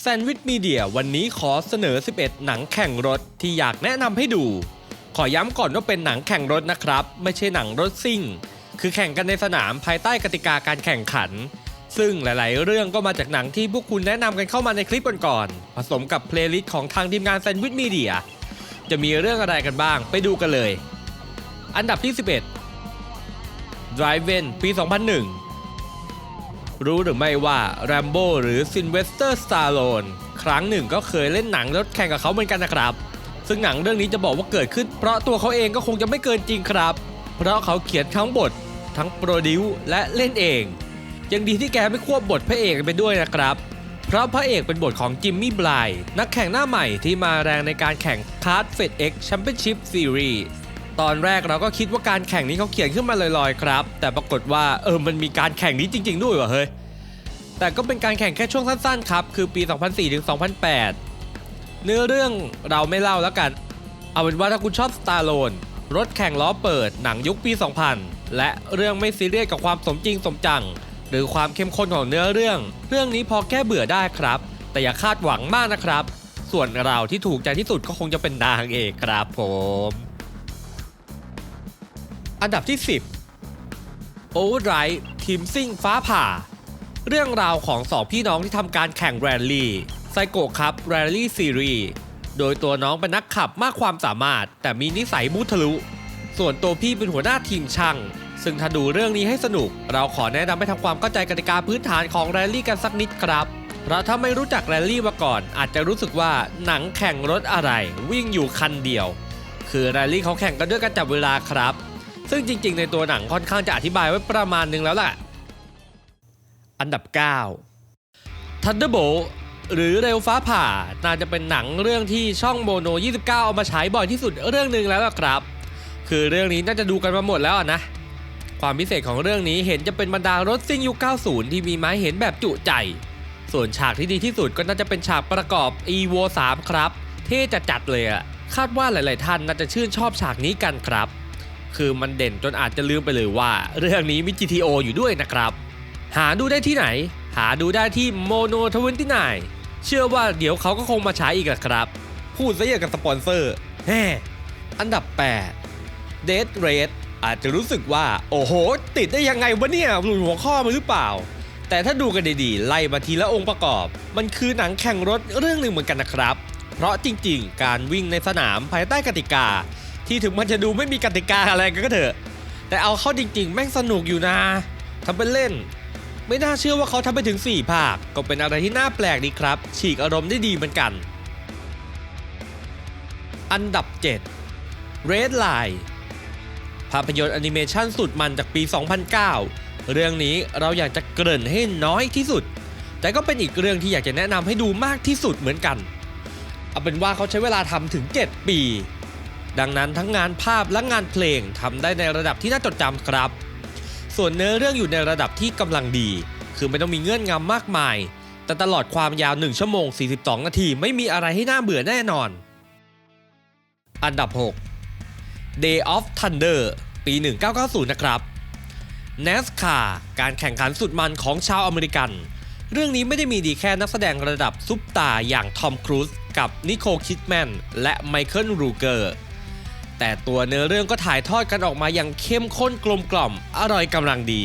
แซนด์วิชมีเดียวันนี้ขอเสนอ 11 หนังแข่งรถที่อยากแนะนำให้ดู ขอย้ำก่อนว่าเป็นหนังแข่งรถนะครับ ไม่ใช่หนังรถซิ่ง คือแข่งกันในสนามภายใต้กติกาการแข่งขัน ซึ่งหลาย ๆ เรื่องก็มาจากหนังที่พวกคุณแนะนำกันเข้ามาในคลิปก่อนๆผสมกับเพลย์ลิสต์ของทางทีมงานแซนด์วิชมีเดียจะมีเรื่องอะไรกันบ้างไปดูกันเลย อันดับที่ 11 Drive In ปี 2001 รู้หรือไม่ว่า Rambo หรือ Sylvester Stallone ครั้งหนึ่งก็เคยเล่นหนังรถแข่งกับเขาเหมือนกันนะครับ ซึ่งหนังเรื่องนี้จะบอกว่าเกิดขึ้น เพราะตัวเขาเองก็คงจะไม่เกินจริงครับ เพราะเขาเขียนทั้งบท ทั้งโปรดิวและเล่นเอง ยังดีที่แกไม่ควบบทพระเอกไปด้วยนะครับ เพราะพระเอกเป็นบทของจิมมี่บลายนักแข่งหน้าใหม่ที่มาแรงในการแข่ง Kart Fed X Championship Series ตอนแรกเราก็คิดว่าการแข่งนี้เขาเขียนขึ้นมาลอยๆครับ แต่ปรากฏว่าเออมันมีการแข่งนี้จริง ๆ ด้วยว่ะเฮ้ยแต่ก็เป็นการแข่งแค่ช่วงสั้นๆครับคือปี 2004ถึง2008 เนื้อเรื่องเราไม่เล่าแล้วกัน เอาเป็นว่าถ้าคุณชอบ Stallone รถแข่งล้อเปิดหนังยุคปี 2000 และเรื่องไม่ซีเรียสกับความสมจริงสมจัง หรือความเข้มข้นของเนื้อเรื่อง เรื่องนี้พอแก้เบื่อได้ครับ แต่อย่าคาดหวังมากนะครับ ส่วนเราที่ถูกใจที่สุดก็คงจะเป็นนางเอกครับผม อันดับที่ 10 Overdrive ทีมซิ่งฟ้าผ่า เรื่องราวของสองพี่น้องที่ทำการแข่งแรลลี่ไซโกครับแรลลี่ซีรีส์โดยตัวน้องเป็นนักขับมากความสามารถ แต่มีนิสัยมุทะลุ ส่วนตัวพี่เป็นหัวหน้าทีมช่างซึ่งถ้าดูเรื่องนี้ให้สนุก เราขอแนะนำให้ทำความเข้าใจกติกาพื้นฐานของแรลลี่กันสักนิดครับเพราะถ้าไม่รู้จักแรลลี่มาก่อน อาจจะรู้สึกว่าหนังแข่งรถอะไร วิ่งอยู่คันเดียว คือแรลลี่เขาแข่งกันด้วยการจับเวลาครับ ซึ่งจริง ๆ ในตัวหนังค่อนข้างจะอธิบายไว้ประมาณนึงแล้วแหละ อันดับ 9 Thunderbolt หรือเร็วฟ้าผ่าน่าจะเป็นหนังเรื่องที่ช่องโมโน 29 เอามาฉายบ่อยที่สุดเรื่องหนึ่งแล้วล่ะครับ คือเรื่องนี้น่าจะดูกันมาหมดแล้วนะ ความพิเศษของเรื่องนี้เห็นจะเป็นบรรดารถซิ่งยุค 90 ที่มีไม้เห็นแบบจุใจ ส่วนฉากที่ดีที่สุดก็น่าจะเป็นฉากประกอบ EVO 3 ครับ เท่จะจัดเลยอะคาดว่าหลาย ๆ ท่านน่าจะชื่นชอบฉากนี้กันครับ คือมันเด่นจนอาจจะลืมไปเลยว่า เรื่องนี้มี GTO อยู่ด้วยนะครับ หาดูได้ที่ไหน หาดูได้ที่ Mono 29เชื่อว่าเดี๋ยวเขาก็คงมาฉายอีกละครับ พูดซะอย่างกับสปอนเซอร์แฮ่อันดับ 8 Dead Race อาจจะรู้สึกว่า โอ้โห ติดได้ยังไงวะเนี่ยหลุดหัวข้อมาหรือเปล่า แต่ถ้าดูกันดีๆ ไล่มาทีละองค์ประกอบ มันคือหนังแข่งรถเรื่องหนึ่งเหมือนกันนะครับ เพราะจริงๆ การวิ่งในสนามภายใต้กติกา ที่ถึงมันจะดูไม่มีกติกาอะไรก็เถอะ แต่เอาเข้าจริง ๆ แม่งสนุกอยู่นะทำเป็นเล่น ไม่น่าเชื่อว่าเขาทำไปถึง 4 ภาค ก็เป็นอะไรที่น่าแปลกดีครับ ฉีกอารมณ์ได้ดีเหมือนกัน อันดับ 7 Red Line ภาพยนตร์แอนิเมชันสุดมันจากปี 2009 เรื่องนี้เราอยากจะเกริ่นให้น้อยที่สุด แต่ก็เป็นอีกเรื่องที่อยากจะแนะนำให้ดูมากที่สุดเหมือนกัน เอาเป็นว่าเขาใช้เวลาทำถึง 7 ปี ดังนั้นทั้งงานภาพและงานเพลงทำได้ในระดับที่น่าจดจำครับ ส่วนเนื้อเรื่องอยู่ในระดับที่กำลังดี คือไม่ต้องมีเงื่อนงำมากมาย แต่ตลอดความยาว 1 ชั่วโมง 42 นาทีไม่มีอะไรให้น่าเบื่อแน่นอน อันดับ 6 Day of Thunder ปี 1990 นะครับ NASCAR การแข่งขันสุดมันของชาวอเมริกัน เรื่องนี้ไม่ได้มีดีแค่นักแสดงระดับซุปตาอย่างทอมครูซกับนิโคลคิดแมนและไมเคิลรูเกอร์ แต่ตัวเนื้อเรื่องก็ถ่ายทอดกันออกมาอย่างเข้มข้นกลมกล่อม อร่อยกำลังดี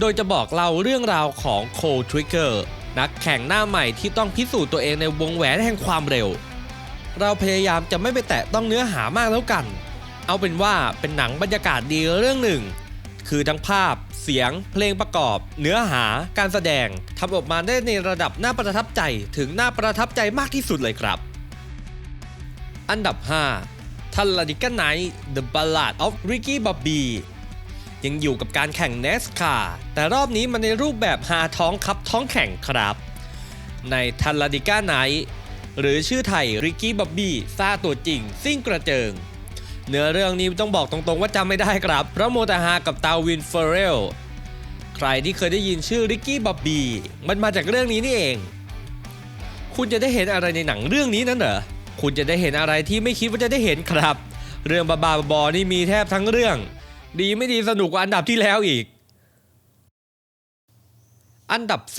โดยจะบอกเล่าเรื่องราวของโคลทริกเกอร์นักแข่งหน้าใหม่ที่ต้องพิสูจน์ตัวเองในวงแหวนแห่งความเร็ว เราพยายามจะไม่ไปแตะต้องเนื้อหามากแล้วกัน เอาเป็นว่าเป็นหนังบรรยากาศดีเรื่องหนึ่ง คือทั้งภาพ เสียง เพลงประกอบ เนื้อหา การแสดงทำออกมาได้ในระดับน่าประทับใจถึงน่าประทับใจมากที่สุดเลยครับ อันดับ 5 ทันลาดิก n ไน g h t The Ballad of Ricky Bobby ยังอยู่กับการแข่ง NASCAR แต่รอบนี้มันในรูปแบบหาท้องคับท้องแข่งครับ ในทันลาดิก้าไนท์หรือชื่อไทยริกกี้บ๊อบบี้ซาตัวจริง ซิ่งกระเจิง เนื้อเรื่องนี้ต้องบอกตรงๆว่าจำไม่ได้ครับ เพราะโมต่ฮากับตาวินเฟรเรล ใครที่เคยได้ยินชื่อริกกี้บ๊อบบี้มันมาจากเรื่องนี้นี่เอง คุณจะได้เห็นอะไรในหนังเรื่องนี้นั่นเหรอ คุณจะได้เห็นอะไรที่ไม่คิดว่าจะได้เห็นครับ เรื่องบาๆบอๆนี่มีแทบทั้งเรื่อง ดีไม่ดีสนุกกว่าอันดับที่แล้วอีก อันดับ 4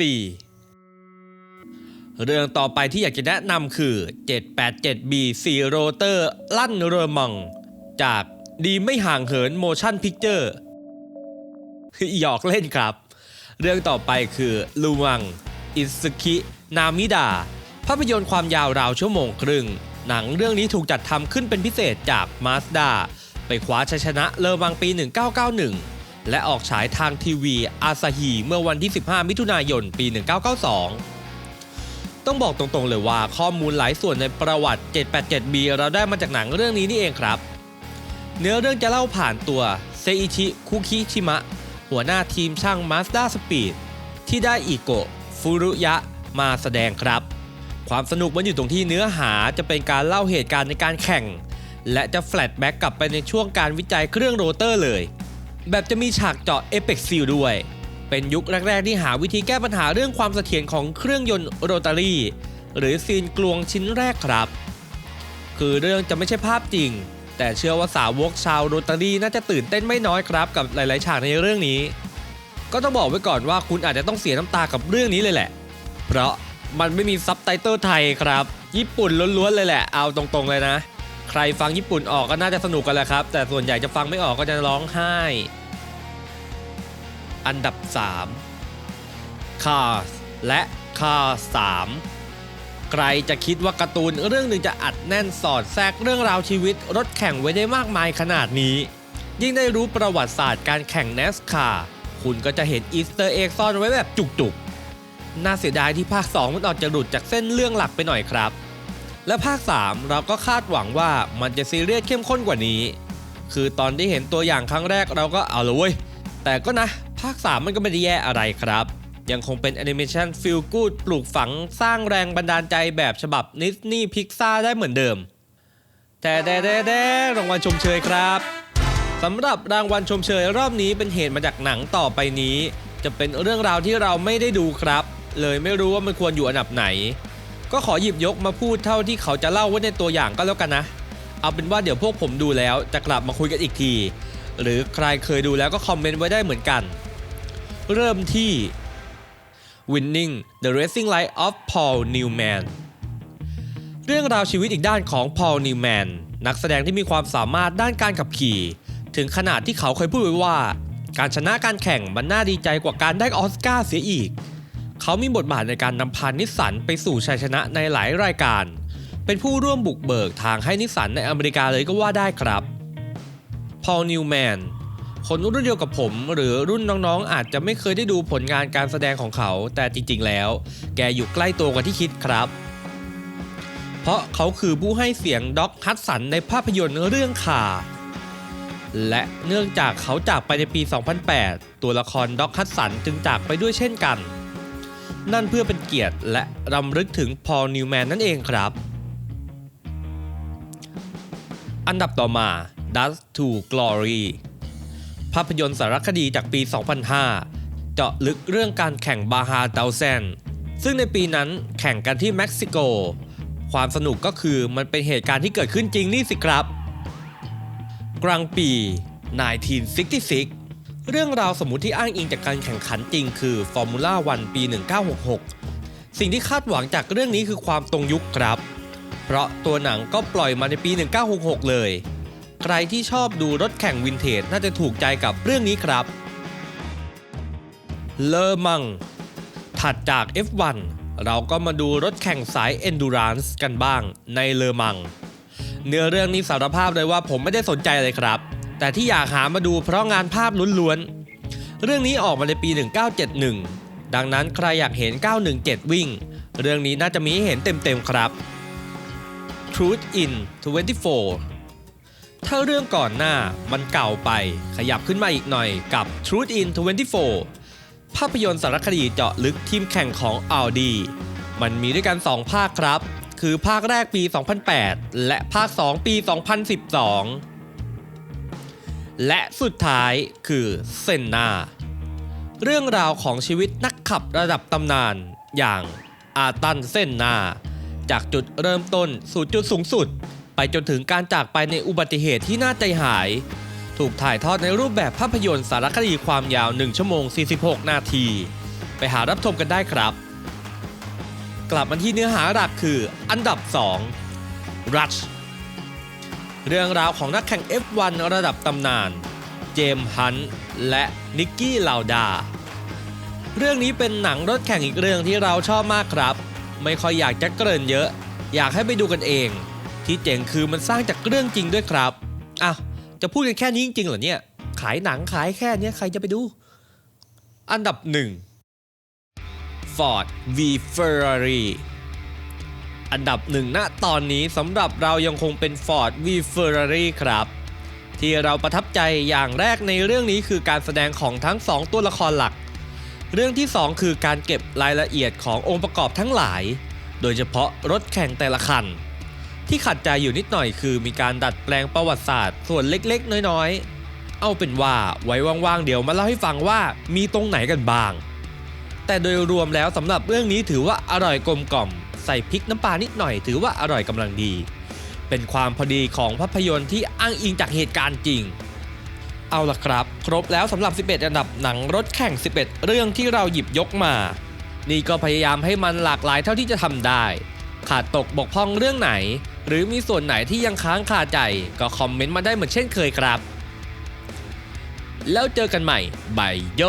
เรื่องต่อไปที่อยากจะแนะนำคือ 787B 4โรเตอร์ลั่นเรอมัง จากดีไม่ห่างเหิน Motion Picture หยอกเล่นครับ เรื่องต่อไปคือลูมัง อิสคินามิดาาพยนตร์ความยาวราวชั่วโมงครึ่ง หนังเรื่องนี้ถูกจัดทำขึ้นเป็นพิเศษจากมาสด้าไปคว้าชัยชนะเลอมังปี 1991 และออกฉายทางทีวีอาซาฮีเมื่อวันที่ 15 มิถุนายน ปี 1992 ต้องบอกตรงๆเลยว่าข้อมูลหลายส่วนในประวัติ 787B เราได้มาจากหนังเรื่องนี้นี่เองครับ เนื้อเรื่องจะเล่าผ่านตัวเซอิชิคุคิชิมะ หัวหน้าทีมช่าง Mazda Speed ที่ได้อิโกะฟุรุยะมาแสดงครับ ความสนุกมันอยู่ตรงที่เนื้อหาจะเป็นการเล่าเหตุการณ์ในการแข่ง และจะแฟลชแบ็กกลับไปในช่วงการวิจัยเครื่องโรเตอร์เลย แบบจะมีฉากเจาะ Apex Seal ด้วย เป็นยุคแรก ๆ ที่หาวิธีแก้ปัญหาเรื่องความเสถียรของเครื่องยนต์โรตารี่หรือซีนกลวงชิ้นแรกครับ คือเรื่องจะไม่ใช่ภาพจริง แต่เชื่อว่าสาวกชาวโรตารี่น่าจะตื่นเต้นไม่น้อยครับกับหลาย ๆ ฉากในเรื่องนี้ ก็ต้องบอกไว้ก่อนว่าคุณอาจจะต้องเสียน้ำตากับเรื่องนี้เลยแหละ เพราะ มันไม่มีซับไตเติลไทยครับ ญี่ปุ่นล้วนๆเลยแหละ เอาตรงๆเลยนะ ใครฟังญี่ปุ่นออกก็น่าจะสนุกกันแหละครับ แต่ส่วนใหญ่จะฟังไม่ออกก็จะร้องไห้ อันดับ 3 Cars และ Cars 3 ใครจะคิดว่าการ์ตูนเรื่องหนึ่งจะอัดแน่นสอดแทรกเรื่องราวชีวิต รถแข่งไว้ได้มากมายขนาดนี้ ยิ่งได้รู้ประวัติศาสตร์การแข่ง NASCAR คุณก็จะเห็นอีสเตอร์เอ็กซ่อนไว้แบบจุกๆ น่าเสียดายที่ภาค 2 มันออกจะหลุดจากเส้นเรื่องหลักไปหน่อยครับ และภาค 3 เราก็คาดหวังว่ามันจะซีเรียสเข้มข้นกว่านี้ คือตอนที่เห็นตัวอย่างครั้งแรกเราก็เอาเลยเว้ยแต่ก็นะ ภาค 3 มันก็ไม่ได้แย่อะไรครับ ยังคงเป็นแอนิเมชันฟิลกูดปลูกฝังสร้างแรงบันดาลใจแบบฉบับนิสนีย์พิกซาได้เหมือนเดิมแต่แต่แต่แต่รางวัลชมเชยครับสำหรับรางวัลชมเชยรอบนี้เป็นเหตุมาจากหนังต่อไปนี้ จะเป็นเรื่องราวที่เราไม่ได้ดูครับ เลยไม่รู้ว่ามันควรอยู่อันดับไหน ก็ขอหยิบยกมาพูดเท่าที่เขาจะเล่าไว้ในตัวอย่างก็แล้วกันนะ เอาเป็นว่าเดี๋ยวพวกผมดูแล้วจะกลับมาคุยกันอีกที หรือใครเคยดูแล้วก็คอมเมนต์ไว้ได้เหมือนกัน เริ่มที่ Winning the Racing Life of Paul Newman เรื่องราวชีวิตอีกด้านของ Paul Newman นักแสดงที่มีความสามารถด้านการขับขี่ ถึงขนาดที่เขาเคยพูดไว้ว่า การชนะการแข่งมันน่าดีใจกว่าการได้ออสการ์เสียอีก เขามีบทบาทในการนำพานิสสันไปสู่ชัยชนะในหลายรายการ เป็นผู้ร่วมบุกเบิกทางให้นิสสันในอเมริกาเลยก็ว่าได้ครับ พอล นิวแมน คนรุ่นเดียวกับผม หรือรุ่นน้องๆ อาจจะไม่เคยได้ดูผลงานการแสดงของเขา แต่จริงๆ แล้ว แกอยู่ใกล้ตัวกว่าที่คิดครับ เพราะเขาคือผู้ให้เสียงด็อกฮัตสันในภาพยนตร์เรื่องข่าและเนื่องจากเขาจากไปในปี 2008 ตัวละครด็อกฮัตสันจึงจากไปด้วยเช่นกัน นั่นเพื่อเป็นเกียรติและรำลึกถึงพอลนิวแมนนั่นเองครับ อันดับต่อมา Dust to Glory ภาพยนตร์สารคดีจากปี 2005 เจาะลึกเรื่องการแข่งบาฮาเตาแซนซึ่งในปีนั้นแข่งกันที่เม็กซิโก ความสนุกก็คือมันเป็นเหตุการณ์ที่เกิดขึ้นจริงนี่สิครับ กลางปี 1966 เรื่องราวสมมติที่อ้างอิงจากการแข่งขันจริงคือฟอร์มูล่าวันปี 1966 สิ่งที่คาดหวังจากเรื่องนี้คือความตรงยุคครับ เพราะตัวหนังก็ปล่อยมาในปี 1966 เลย ใครที่ชอบดูรถแข่งวินเทจน่าจะถูกใจกับเรื่องนี้ครับ เลอมัง ถัดจาก F1 เราก็มาดูรถแข่งสาย Endurance กันบ้างในเลอมัง เนื้อเรื่องนี้สารภาพเลยว่าผมไม่ได้สนใจเลยครับ แต่ที่อยากหามาดูเพราะงานภาพล้วนๆ เรื่องนี้ออกมาในปี 1971 ดังนั้นใครอยากเห็น 917 วิ่ง เรื่องนี้น่าจะมีให้เห็นเต็มๆครับ Truth in 24 ถ้าเรื่องก่อนหน้ามันเก่าไปขยับขึ้นมาอีกหน่อยกับ Truth in 24 ภาพยนตร์สารคดีเจาะลึกทีมแข่งของ Audi มันมีด้วยกัน 2 ภาคครับ คือภาคแรกปี 2008 และภาค 2 ปี 2012 และสุดท้ายคือเซนนา เรื่องราวของชีวิตนักขับระดับตำนานอย่างอาตันเส้นนา จากจุดเริ่มต้นสู่จุดสูงสุด ไปจนถึงการจากไปในอุบัติเหตุที่น่าใจหาย ถูกถ่ายทอดในรูปแบบภาพยนตร์สารคดีความยาว 1 ชั่วโมง 46 นาที ไปหารับชมกันได้ครับ กลับมาที่เนื้อหาหลักคืออันดับ 2 Rush เรื่องราวของนักแข่ง F1 ระดับตำนาน เจมส์ฮันต์และนิกกี้ลาวดา เรื่องนี้เป็นหนังรถแข่งอีกเรื่องที่เราชอบมากครับ ไม่ค่อยอยากจะเกริ่นเยอะ อยากให้ไปดูกันเอง ที่เจ๋งคือมันสร้างจากเรื่องจริงด้วยครับอ้าวจะพูดกันแค่นี้จริงๆเหรอเนี่ย ขายหนังขายแค่เนี้ยใครจะไปดู อันดับ 1 Ford v Ferrari อันดับหนึ่งณตอนนี้สำหรับเรายังคงเป็น Ford v Ferrari ครับ ที่เราประทับใจอย่างแรกในเรื่องนี้คือการแสดงของทั้งสองตัวละครหลัก เรื่องที่ 2 คือการเก็บรายละเอียดขององค์ประกอบทั้งหลาย โดยเฉพาะรถแข่งแต่ละคัน ที่ขัดใจอยู่นิดหน่อยคือมีการดัดแปลงประวัติศาสตร์ ส่วนเล็กๆ น้อยๆ เอาเป็นว่าไว้ว่างๆเดี๋ยวมาเล่าให้ฟังว่ามีตรงไหนกันบ้าง แต่โดยรวมแล้วสำหรับเรื่องนี้ถือว่าอร่อยกลมกล่อม ใส่พริกน้ำปลานิดหน่อยถือว่าอร่อยกำลังดี เป็นความพอดีของภาพยนตร์ที่อ้างอิงจากเหตุการณ์จริง เอาล่ะครับ ครบแล้วสำหรับ 11 อันดับหนังรถแข่ง 11 เรื่องที่เราหยิบยกมา นี่ก็พยายามให้มันหลากหลายเท่าที่จะทำได้ ขาดตกบกพร่องเรื่องไหน หรือมีส่วนไหนที่ยังค้างคาใจ ก็คอมเมนต์มาได้เหมือนเช่นเคยครับ แล้วเจอกันใหม่บายโย